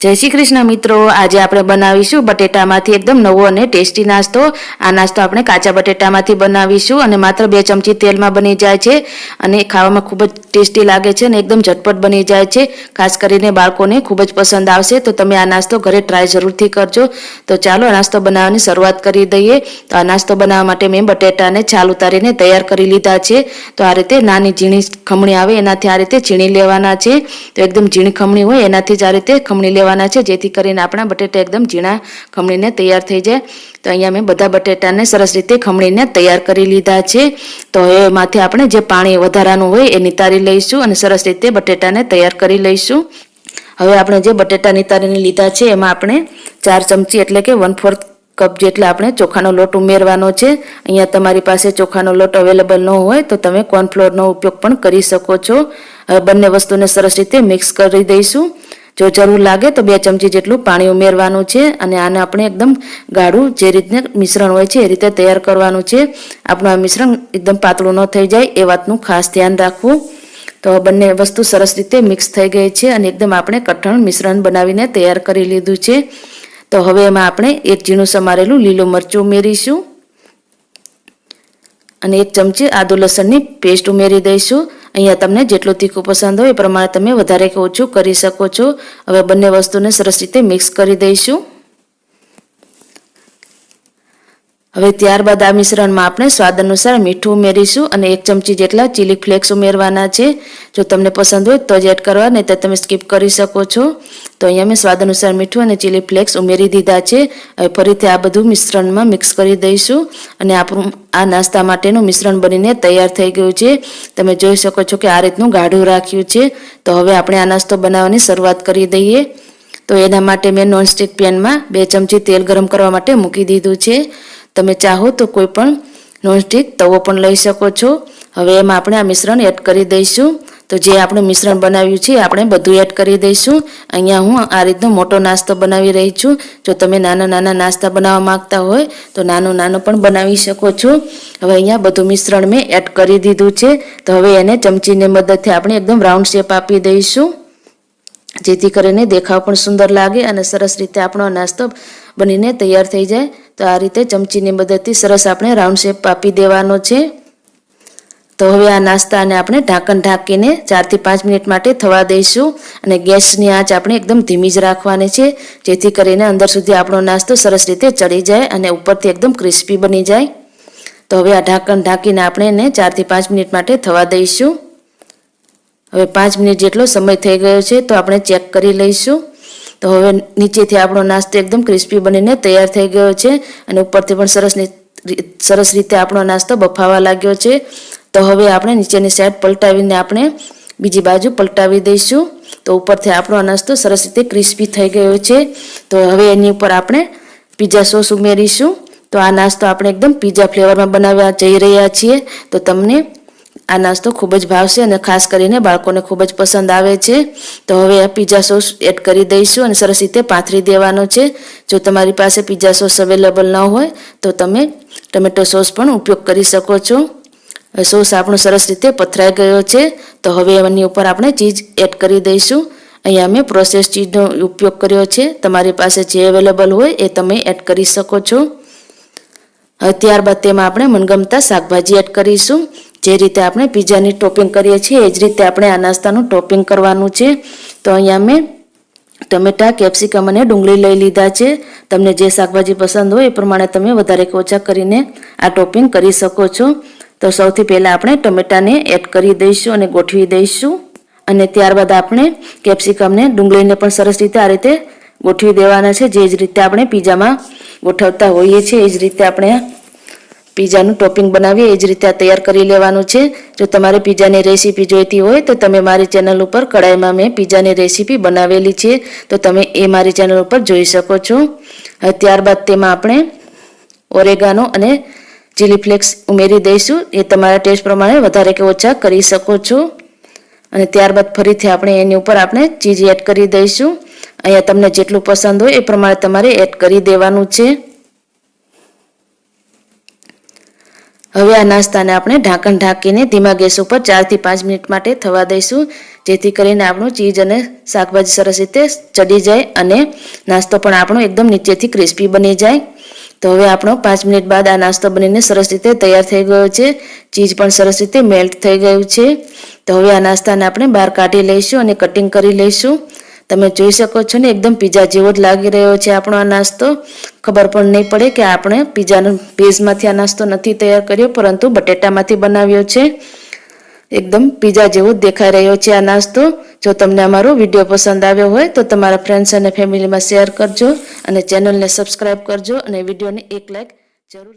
જય શ્રી કૃષ્ણ મિત્રો, આજે આપણે બનાવીશું બટેટામાંથી એકદમ નવો અને ટેસ્ટી નાસ્તો. આ નાસ્તો આપણે કાચા બટેટામાંથી બનાવીશું અને માત્ર બે ચમચી તેલમાં બની જાય છે અને ખાવામાં ખૂબ જ ટેસ્ટી લાગે છે અને એકદમ ઝટપટ બની જાય છે. ખાસ કરીને બાળકોને ખૂબ જ પસંદ આવશે. તો તમે આ નાસ્તો ઘરે ટ્રાય જરૂરથી કરજો. તો ચાલો આ નાસ્તો બનાવવાની શરૂઆત કરી દઈએ. તો આ નાસ્તો બનાવવા માટે મેં બટેટાને છાલ ઉતારીને તૈયાર કરી લીધા છે. તો આ રીતે નાની ઝીણી ખમણી આવે એનાથી આ રીતે છીણી લેવાના છે. તો એકદમ ઝીણી ખમણી હોય એનાથી જ આ રીતે ખમણી લેવાના છે. જેથી કરીને આપણા બટેટા એકદમ ઝીણા ખમણીને તૈયાર થઈ જાય. તો અહીંયા મેં બધા બટેટાને સરસ રીતે ખમણીને તૈયાર કરી લીધા છે. તો એમાંથી આપણે જે પાણી વધારાનું હોય એ નિતારી લઈશું અને સરસ રીતે બટેટાને તૈયાર કરી લઈશું. હવે આપણે જે બટેટા નિતારીને લીધા છે, એમાં આપણે ચાર ચમચી એટલે કે વન ફોર્થ કપ જેટલા આપણે ચોખાનો લોટ ઉમેરવાનો છે. અહીંયા તમારી પાસે ચોખાનો લોટ અવેલેબલ ન હોય તો તમે કોર્નફ્લોરનો ઉપયોગ પણ કરી શકો છો. હવે બંને વસ્તુને સરસ રીતે મિક્સ કરી દઈશું. જો જરૂર લાગે તો બે ચમચી જેટલું પાણી ઉમેરવાનું છે અને આને આપણે એકદમ ગાઢું જે રીતને મિશ્રણ હોય છે એ રીતે તૈયાર કરવાનું છે. આપણું આ મિશ્રણ એકદમ પાતળું ન થઈ જાય એ વાતનું ખાસ ધ્યાન રાખવું. તો બંને વસ્તુ સરસ રીતે મિક્સ થઈ ગઈ છે અને એકદમ આપણે કઠણ મિશ્રણ બનાવીને તૈયાર કરી લીધું છે. તો હવે એમાં આપણે એક ઝીણું સમારેલું લીલું મરચું ઉમેરીશું અને એક ચમચી આદુ લસણની પેસ્ટ ઉમેરી દઈશું. અહીંયા તમને જેટલું તીખું પસંદ હોય એ પ્રમાણે તમે વધારે કે ઓછું કરી શકો છો. હવે બંને વસ્તુને સરસ રીતે મિક્સ કરી દઈશું. હવે ત્યારબાદ આ મિશ્રણમાં આપણે સ્વાદ અનુસાર મીઠું ઉમેરીશું અને એક ચમચી જેટલા ચીલી ફ્લેક્સ ઉમેરવાના છે. જો તમને પસંદ હોય તો જ એડ કરવા, નહીં તો તમે સ્કીપ કરી શકો છો. તો અહીંયા મેં સ્વાદ અનુસાર મીઠું અને ચીલી ફ્લેક્સ ઉમેરી દીધા છે. હવે ફરીથી આ બધું મિશ્રણમાં મિક્સ કરી દઈશું અને આપણું આ નાસ્તા માટેનું મિશ્રણ બનીને તૈયાર થઈ ગયું છે. તમે જોઈ શકો છો કે આ રીતનું ગાઢું રાખ્યું છે. તો હવે આપણે આ નાસ્તો બનાવવાની શરૂઆત કરી દઈએ. તો એના માટે મેં નોનસ્ટિક પેનમાં બે ચમચી તેલ ગરમ કરવા માટે મૂકી દીધું છે. તમે ચાહો તો કોઈ પણ નોનસ્ટિક તવો પણ લઈ શકો છો. હવે એમાં આપણે આ મિશ્રણ એડ કરી દઈશું. તો જે આપણે મિશ્રણ બનાવ્યું છે આપણે બધું એડ કરી દઈશું. અહીંયા હું આ રીતનો મોટો નાસ્તો બનાવી રહી છું. જો તમે નાના નાના નાસ્તા બનાવવા માંગતા હોય તો નાનો નાનો પણ બનાવી શકો છો. હવે અહીંયા બધું મિશ્રણ મેં એડ કરી દીધું છે. તો હવે એને ચમચીની મદદથી આપણે એકદમ રાઉન્ડ શેપ આપી દઈશું. જેથી કરીને દેખાવ પણ સુંદર લાગે અને સરસ રીતે આપણો નાસ્તો બનીને તૈયાર થઈ જાય. તો આ રીતે ચમચીની મદદથી સરસ આપણે રાઉન્ડ શેપ આપી દેવાનો છે. તો હવે આ નાસ્તાને આપણે ઢાંકણ ઢાંકીને ચારથી પાંચ મિનિટ માટે થવા દઈશું અને ગેસની આંચ આપણે એકદમ ધીમી જ રાખવાની છે, જેથી કરીને અંદર સુધી આપણો નાસ્તો સરસ રીતે ચડી જાય અને ઉપરથી એકદમ ક્રિસ્પી બની જાય. તો હવે આ ઢાંકણ ઢાંકીને આપણે એને ચારથી પાંચ મિનિટ માટે થવા દઈશું. હવે પાંચ મિનિટ જેટલો સમય થઈ ગયો છે તો આપણે ચેક કરી લઈશું. તો હવે નીચેથી આપણો નાસ્તો એકદમ ક્રિસ્પી બનીને તૈયાર થઈ ગયો છે અને ઉપરથી પણ સરસ સરસ રીતે આપણો નાસ્તો બફાવા લાગ્યો છે. તો હવે આપણે નીચેની સાઈડ પલટાવીને આપણે બીજી બાજુ પલટાવી દઈશું. તો ઉપરથી આપણો નાસ્તો સરસ રીતે ક્રિસ્પી થઈ ગયો છે. તો હવે એની ઉપર આપણે પીઝા સોસ ઉમેરીશું. તો આ નાસ્તો આપણે એકદમ પીઝા ફ્લેવરમાં બનાવવા જઈ રહ્યા છીએ. તો તમને આ નાસ્તો ખૂબ જ ભાવશે અને ખાસ કરીને બાળકોને ખૂબ જ પસંદ આવે છે. તો હવે આ પીઝા સોસ એડ કરી દઈશું અને સરસ રીતે પાથરી દેવાનો છે. જો તમારી પાસે પીઝા સોસ અવેલેબલ ન હોય, તો તમે ટમેટો સોસ પણ ઉપયોગ કરી શકો છો. સોસ આપણો સરસ રીતે પથરાઈ ગયો છે. તો હવે એની ઉપર આપણે ચીઝ એડ કરી દઈશું. અહીંયા મેં પ્રોસેસ ચીઝનો ઉપયોગ કર્યો છે. તમારી પાસે જે અવેલેબલ હોય એ તમે એડ કરી શકો છો. ત્યારબાદ તેમાં આપણે મનગમતા શાકભાજી એડ કરીશું. જે રીતે આપણે પીઝાની ટોપિંગ કરીએ છીએ, એ જ રીતે આપણે આ નાસ્તાનું ટોપિંગ કરવાનું છે. તો અહીંયા મેં ટમેટા, કેપ્સિકમ અને ડુંગળી લઈ લીધા છે. તમને જે શાકભાજી પસંદ હોય એ પ્રમાણે તમે વધારે કે ઓછા કરીને આ ટોપિંગ કરી શકો છો. તો સૌથી પહેલાં આપણે ટમેટાને એડ કરી દઈશું અને ગોઠવી દઈશું. અને ત્યારબાદ આપણે કેપ્સિકમને ડુંગળીને પણ સરસ રીતે આ રીતે ગોઠવી દેવાના છે. જે જ રીતે આપણે પીઝામાં ગોઠવતા હોઈએ છીએ, એ જ રીતે આપણે પીઝાનું ટોપિંગ બનાવીએ, એ જ રીતે આ તૈયાર કરી લેવાનું છે. જો તમારે પીઝાની રેસીપી જોઈતી હોય તો તમે મારી ચેનલ ઉપર કડાઈમાં મેં પીઝાની રેસીપી બનાવેલી છે. તો તમે એ મારી ચેનલ ઉપર જોઈ શકો છો. હવે ત્યારબાદ તેમાં આપણે ઓરેગાનો અને ચીલી ફ્લેક્સ ઉમેરી દઈશું. એ તમારા ટેસ્ટ પ્રમાણે વધારે કે ઓછા કરી શકો છો. અને ત્યારબાદ ફરીથી આપણે એની ઉપર આપણે ચીઝ એડ કરી દઈશું. અહીંયા તમને જેટલું પસંદ હોય એ પ્રમાણે તમારે એડ કરી દેવાનું છે. હવે આ નાસ્તાને આપણે ઢાંકણ ઢાંકીને ધીમા ગેસ ઉપર ચારથી પાંચ મિનિટ માટે થવા દઈશું. જેથી કરીને આપણું ચીઝ અને શાકભાજી સરસ રીતે ચડી જાય અને નાસ્તો પણ આપણો એકદમ નીચેથી ક્રિસ્પી બની જાય. તો હવે આપણો પાંચ મિનિટ બાદ આ નાસ્તો બનીને સરસ રીતે તૈયાર થઈ ગયો છે. ચીઝ પણ સરસ રીતે મેલ્ટ થઈ ગયું છે. તો હવે આ નાસ્તાને આપણે બહાર કાઢી લઈશું અને કટિંગ કરી લઈશું. તમે જોઈ શકો છો ને, એકદમ પીઝા જેવો જ લાગી રહ્યો છે આપણો આ નાસ્તો. ખબર પણ નહીં પડે કે આપણે પીઝાનો બેઝમાંથી આ નાસ્તો નથી તૈયાર કર્યો, પરંતુ બટેટામાંથી બનાવ્યો છે. એકદમ પીઝા જેવો દેખાઈ રહ્યો છે આ નાસ્તો. જો તમને અમારો વીડિયો પસંદ આવ્યો હોય, તો તમારા ફ્રેન્ડ્સ અને ફેમિલીમાં શેર કરજો અને ચેનલને સબસ્ક્રાઈબ કરજો અને વિડીયોને એક લાઈક જરૂર